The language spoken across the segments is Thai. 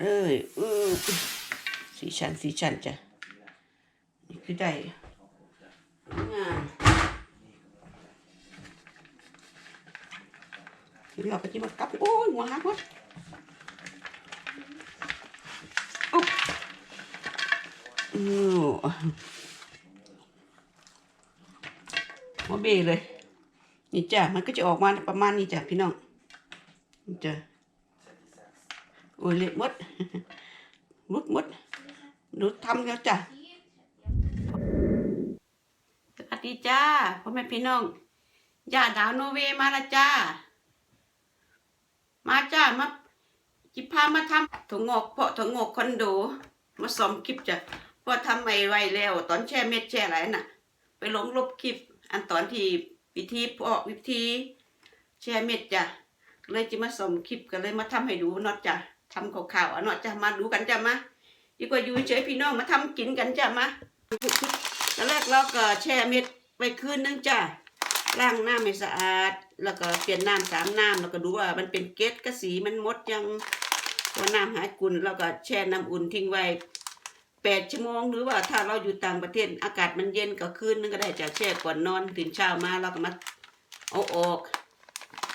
เอ้ยเออสีชันสีชันจ้ะนี่คือได้งามเดี๋ยวเราก็จะมากลับ โอ้ยหัวหักวะอุ๊บอือหัวเบเลย นี่จ้ะ มันก็จะออกมาประมาณนี้จ้ะพี่น้อง นี่จ้ะ โอ้ยเละหมดรุดมดรุดทำแล้วจ้ะสวัสดีจ้าพ่อแม่พี่น้องย่าดาวโนเวมาละจ้า มาจ้ามาจิพามาทำถั่วงอกเพาะถั่วงอกคอนโด มาสอมคลิปจ้ะพราะทำไม่ไหวแล้ว ตอนแช่เม็ดแช่อะไรน่ะ ไปลงลบคลิป อันตอนที่วิธีเพาะวิธีแช่เม็ดจ้ะเลยจะมาสอมคลิปกันเลยมาทำให้ดูนอจ้ะ ทำข่าวๆอะเนอจ้ะมาดูกันจะมาดีกว่าอยู่เฉยพี่น้องมาทำกินกันจะมาตอนแรกเราก็แช่เม็ดไปคืนนึงจ้ะล้างน้ำให้สะอาด แล้วก็เปลี่ยนน้ำสามน้ำแล้วก็ดูว่ามันเป็นเกล็ดกระสีมันมดยังว่าน้ำหายกุนแล้วก็แช่น้ำอุ่นทิ้งไว้แปดชั่วโมงหรือว่าถ้าเราอยู่ต่างประเทศอากาศมันเย็นก็คืนนึงก็ได้จะแช่ก่อนนอนตื่นเช้ามาเราก็มาเอาออก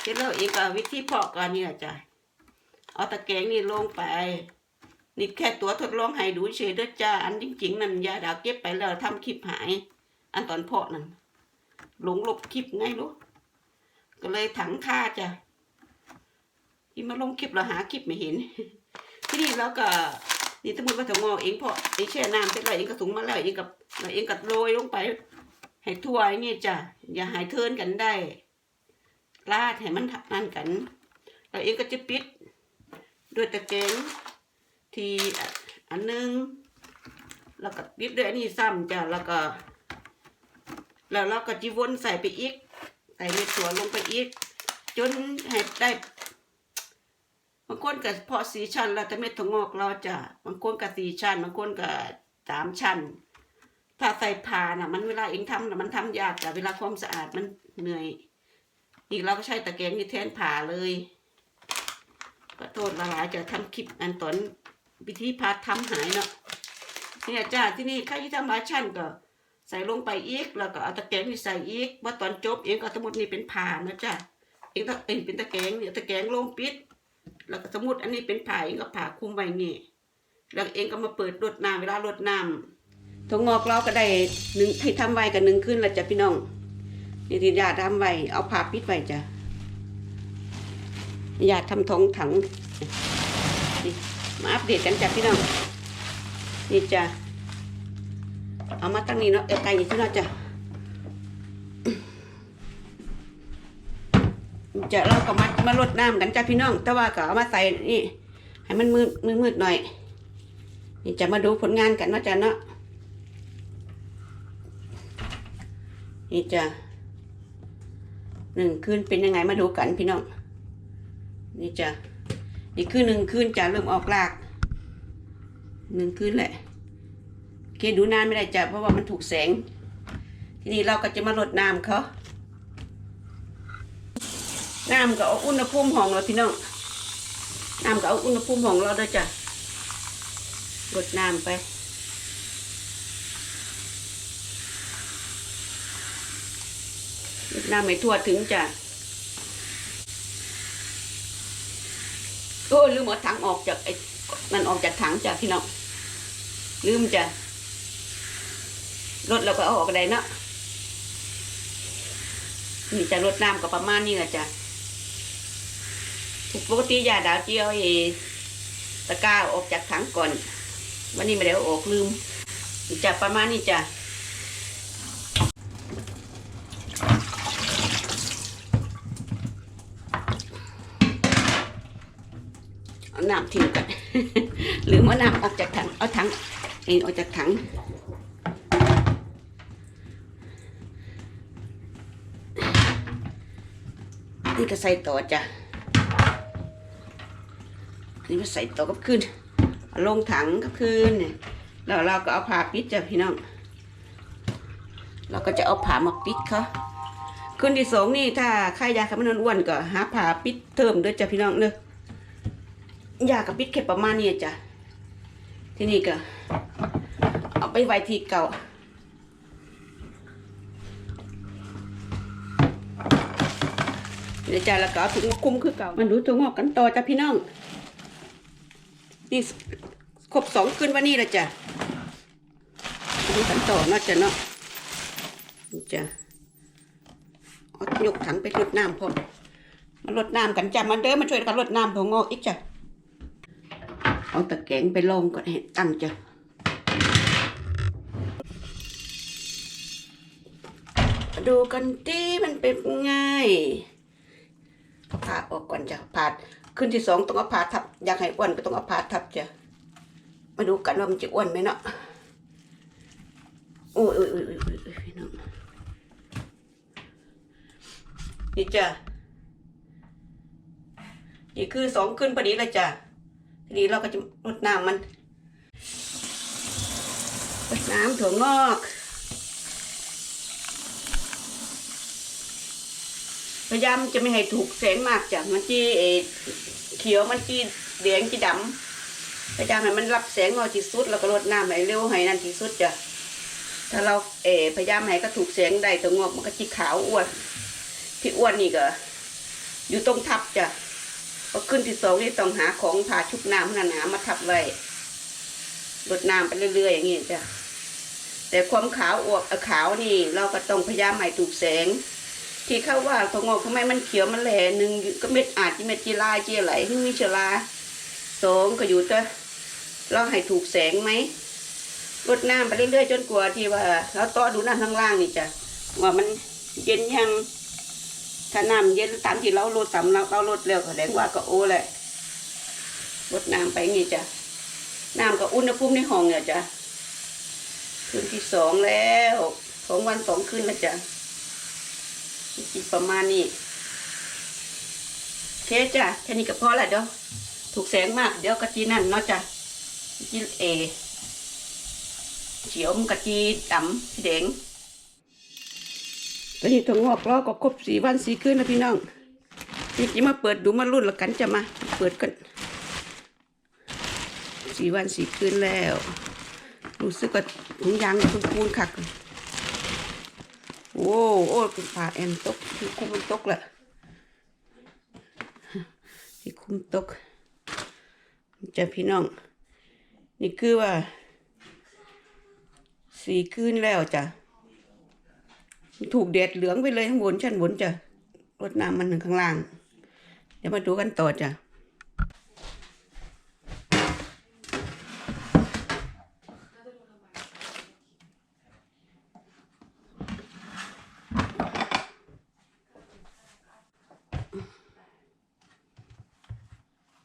เสร็จแล้วอีกก็วิธีเพาะกันนี่แหละจ้ะ เอาตะแกรงนี่ลงไป นี่แค่ตัวทดลองให้ดูเฉยเด้อจ้า อันจริงๆนั่นยาดาวเก็บไปแล้วทำคลิปหาย อันตอนเพาะนั่นหลงลบคลิปไงรู้ก็เลยถังค่าจ้ะที่มาลงคลิปเราหาคลิปไม่เห็น ที่นี่เราก็นี่สมมติว่าถั่วงอเองเพาะไอ้แช่น้ำเสร็จแล้วเองก็ถุงมาแล้วเองกับเราเองก็โรยลงไป ให้ทั่วไอ้นี่จ้ะอย่าหายเทินกันได้ลาดให้มันทักนั่นกันเราเองก็จะปิด ด้วยตะแกรงทีอันหนึง แล้วก็ปิดด้วยอันนี้ซ้ำจ้ะแล้วก็ แล้วเราก็จีวนใส่ไปอีก ใส่เม็ดถั่วลงไปอีก จนให้ได้บางคนกับพอสีชั้นแล้วแต่เม็ดถั่วงอกเราจะบางคนกับสีชั้นบางคนกับสามชั้น ถ้าใส่ผ่าน่ะ มันเวลาเองทำน่ะมันทำยากแต่เวลาความสะอาดมันเหนื่อย อีกเราก็ใช้ตะแกรงนี่แทนผ่าเลย ขอโทษละหลายจะทำคลิปอันตอนวิธีพาทำหายเนาะเนี่ยจ้าที่นี่ข้าที่ทำมาชั่นก็ ใส่ลงไปอีก แล้วก็เอาตะแกรงนี่ใส่อีกว่าตอนจบเองก็สมมตินี่เป็นผ่านะจ้าเองต้องเองเป็นตะแกรงเนี่ยตะแกรงลงปิด แล้วก็สมมติอันนี้เป็นผ่าเองก็ผ่าคุมไว้นี่แล้วเองก็มาเปิดรดน้ำเวลารดน้ำถั่วงอกเราก็ได้หนึ่งให้ทำไว้กับหนึ่งขึ้นแล้วจ้ะพี่น้องนี่ที่ญาติทำไว้เอาผ้าปิดไว้จ้ะ ญาติทำทองถังมาอัปเดตกันจ้ะพี่น้องนี่จ้ะเอามาตั้งนี้เนาะเอวไก่นี่ที่เนาะจ้ะจะเราก็มามาลดน้ำกันจ้ะพี่น้อง แต่ว่าก็เอามาใส่นี่ให้มันมืดมืดมืดหน่อย นี่จะมาดูผลงานกันเนาะจ้ะเนาะนี่จ้ะหนึ่งคืนเป็นยังไงมาดูกันพี่น้อง นี่จ้ะนี่คือหนึ่งคืนจะเริ่มออกรากหนึ่งคืนแหละโอเคดูนานไม่ได้จ้ะเพราะว่ามันถูกแสง ทีนี้เราก็จะมาลดน้ำเขาน้ำก็เอาอุณหภูมิห้องเราพี่น้องน้ำก็เอาอุณหภูมิห้องเราด้วยจ้ะลดน้ำไปน้ำไม่ทั่วถึงจ้ะ โอ้ยลืมเอาถังออกจากไอ้นั่นออกจากถังจ้ะพี่น้องลืมจ้ะรถเราก็เอาออกได้เนาะนี่จะรดน้ำก็ประมาณนี้แหละจ้ะปกติยาดาวเจียวไอ้ตะก้าออกจากถังก่อน วันนี้ไม่ได้ออกลืมจะประมาณนี้จ้ะ เอาน้ำทิ้งกัน หรื ออกจากถัง เอาถังเองออกจากถัง นี่ก็ใส่ต่อจ้ะนี่ก็ใส่ต่อกับคืนลงถังกับคืนเนี่ยแล้วเราก็เอาผ้าปิดจ้ะพี่น้อง เราก็จะเอาผ้ามาปิดเขาคืนที่สองนี่ถ้าใครอยากให้มันอ้วนก็หาผ้าปิดเติมด้วยจ้ะพี่น้องเนอะยากับปิดแค่ประมาณนี้จ้ะ ที่นี่ก็เอาไปไว้ที่เก่าเดี๋ยวจ้าแล้วก็ถุงมาคลุมคือเก่ามันดูตัวงอกกันต่อจ้ะพี่น้องนี่ครบสองคืนวันนี้ละจ้ะดูกันต่อเนาะจ้ะเนาะจ้ะยกถังไปรดน้ำพร้อมารดน้ำกันจ้ะมาเด้อมาช่วยกันรดน้ำถั่วงอกอีกจ้ะ เอาตะแกรงไปลองก่อนให้ตั้งจ้ะมาดูกันดิมันเป็นไงผ่าออกก่อนจ้ะผ่าขึ้นที่สองต้องเอาผ่าทับ อยากให้อ้วนก็ต้องเอาผ่าทับจ้ะมาดูกันว่ามันจะอ้วนไหมเนาะโอ้ยโอ้ยโอ้ยโอ้ยโอ้ยโอ้ยพี่น้องนี่จ้ะนี่คือสองขึ้นพอดีเลยจ้ะ ทีนี้เราก็จะรดน้ำมันรดน้ำถั่วงอกพยายามจะไม่ให้ถูกแสงมากจ้ะมันจีเออเขียวมันจีแดงจีดำพยายามให้มันรับแสงน้อยที่สุดแล้วก็ลดน้ำให้เร็วให้นั่นที่สุดจ้ะถ้าเราเออพยายามให้ก็ถูกแสงได้ตัวงอกมันก็จีขาวอ้วนที่อ้วนนี่ก็อยู่ตรงทับจ้ะ พอขึ้นที่สองนี่ต้องหาของผ่าชุบน้ำหนาๆมาทับไว้ลดน้ำไปเรื่อยๆอย่างนี้จ้ะแต่ความขาวอวบขาวนี่ เราก็ต้องพยายามให้ถูกแสง ที่เขาว่าถั่วงอกทำไมมันเขียวมันแหล่หนึ่งก็เม็ดอาจจะเม็ดจีลายจีอะไรที่มีเชื้อราสองก็อยู่แต่เราให้ถูกแสงไหมรดน้ำไปเรื่อยๆจนกว่าที่ว่าเราต่อดูน้ำข้างล่างนี่จ้ะว่ามันเย็นยัง ถ้าน้ำเย็นตามที่เราลดตามเราเราลดเร็วแสดงว่าก็โอ้แหละรดน้ำไปงี้จ้ะน้ำกับอุณหภูมิในห้องเนี่ยจ้ะคืนที่สองแล้วสองวันสองคืนแล้วจ้ะอีกประมาณนี้เคจ้ะแค่นี้ก็พอละเดี๋ยวถูกแสงมากเดี๋ยวกะจีนั่นเนาะจ้ะจีเอเขียวมันกะจีดำสีแดง อนนี้ถั่วงอกล้อก็ครบสี่วันสี่คืนแล้วพี่น้องนี่จะมาเปิดดูมารุ่นละกันจะมา เปิดกันสี่วันสี่คืนแล้ว รู้สึกว่าถุงยางคุณคูนคักโอ้โอ้คุณผ่าแอนตกที่คุมมันตกละที่คุมตกจะพี่น้อง นี่คือว่าสีคืนแล้วจ้ะ ถูกแดดเหลืองไปเลยข้างบนชั้นบนจ้ะรดน้ำมันถึงข้างล่าง เดี๋ยวมาดูกันต่อจ้ะ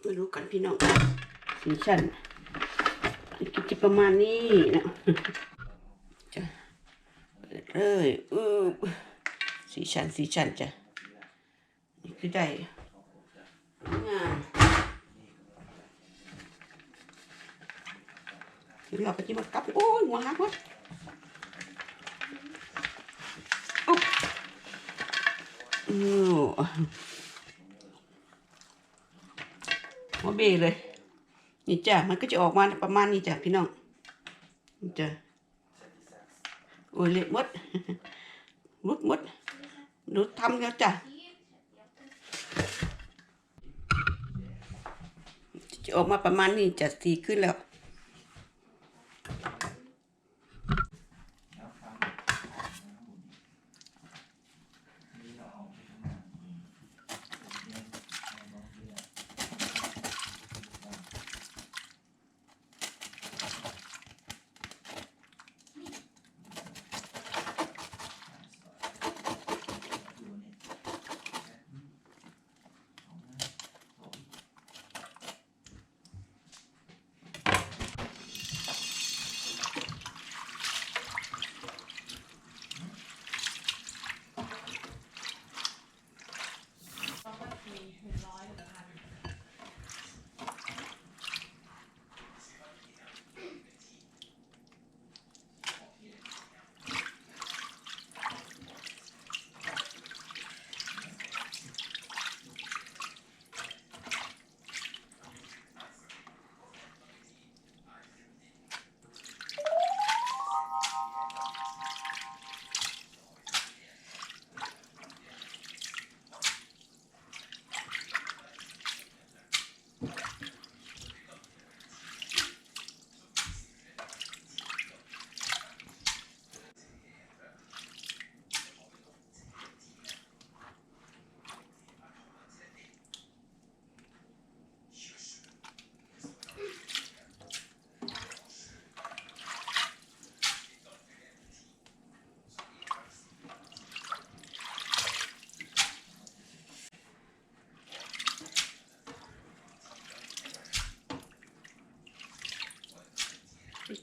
มาดูกันพี่น้องสีชั้นกิจประมาณนี้นะจะเปิดเลย อือสีชันสีชันจ้ะนี่คือได้งานเดี๋ยวเราไปจิ้มกับโอ้ยหัวหักวะอุ๊บอือหัวเบเลยนี่จ้ะมันก็จะออกมาประมาณนี้จ้ะพี่น้องจ้ะโอ้ยเละมด รุดมุดรุดทำแล้วจ้ะจะออกมาประมาณนี้จะสีขึ้นแล้ว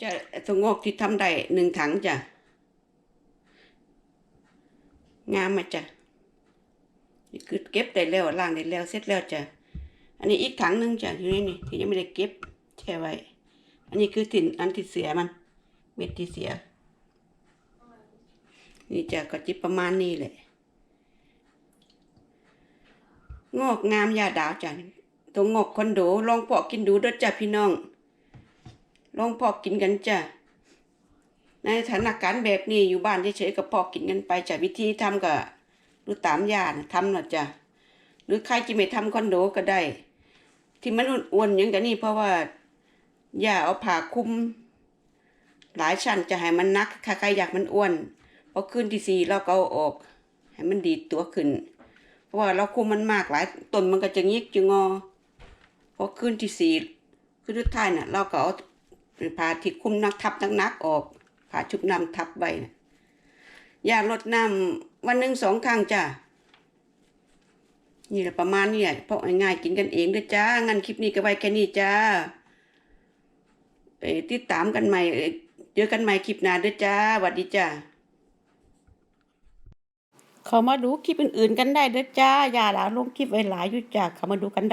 จะถั่วงอกที่ทำได้หนึ่งถังจ้ะ งามมาจ้ะนี่คือเก็บได้แล้วล้างได้แล้วเสร็จแล้วจ้ะ อันนี้อีกถังหนึ่งจ้ะอยู่นี่นี่ที่ยังไม่ได้เก็บแช่ไว้ อันนี้คือถิ่นอันที่เสียมัน เม็ดที่เสีย นี่จ้ะก็จิบประมาณนี้แหละ งอกงามยาดาวจ้ะตัวงอกคอนโดลองปอกกินดูด้อจ้ะพี่น้อง ลองปอกินกันจ้ะในสถานการณ์แบบนี้อยู่บ้านเฉยๆก็ปอกินกันไปจ้ะวิธีทำก็ดูตามยานะทำหน่ะจ้ะหรือใครจะไม่ทำคอนโดก็ได้ ที่มันอ้วนๆอย่างกันนี่เพราะว่าย่าเอาผ้าคุม หลายชั้นจะให้มันนักใครๆอยากมันอ้วนพอขึ้นที่สี่เราก็เอาออก ให้มันดีตัวขึ้น เพราะว่าเราคุมมันมากหลายต้นมันก็จะยิกจะงอพอขึ้นที่สี่ขึ้นทุดท้ายน่ะ เราก็เอา ผ้าที่คลุมนักทับนักๆออกผ้าชุบน้ำทับไว้น่ะยาลดน้ำวันหนึ่งสองครั้งจ้ะนี่แหละประมาณนี้แหละเพราะง่ายๆกินกันเองเด้อจ้างั้นคลิปนี้ก็ไว้แค่นี้จ้าเอติดตามกันใหม่เอ่อเจอกันใหม่คลิปหน้าเด้อจ้าสวัสดีจ้าเขามาดูคลิปอื่นๆกันได้เด้อจ้าอย่าหลาลงคลิปไว้หลายอยู่จ้าเขามาดูกันได้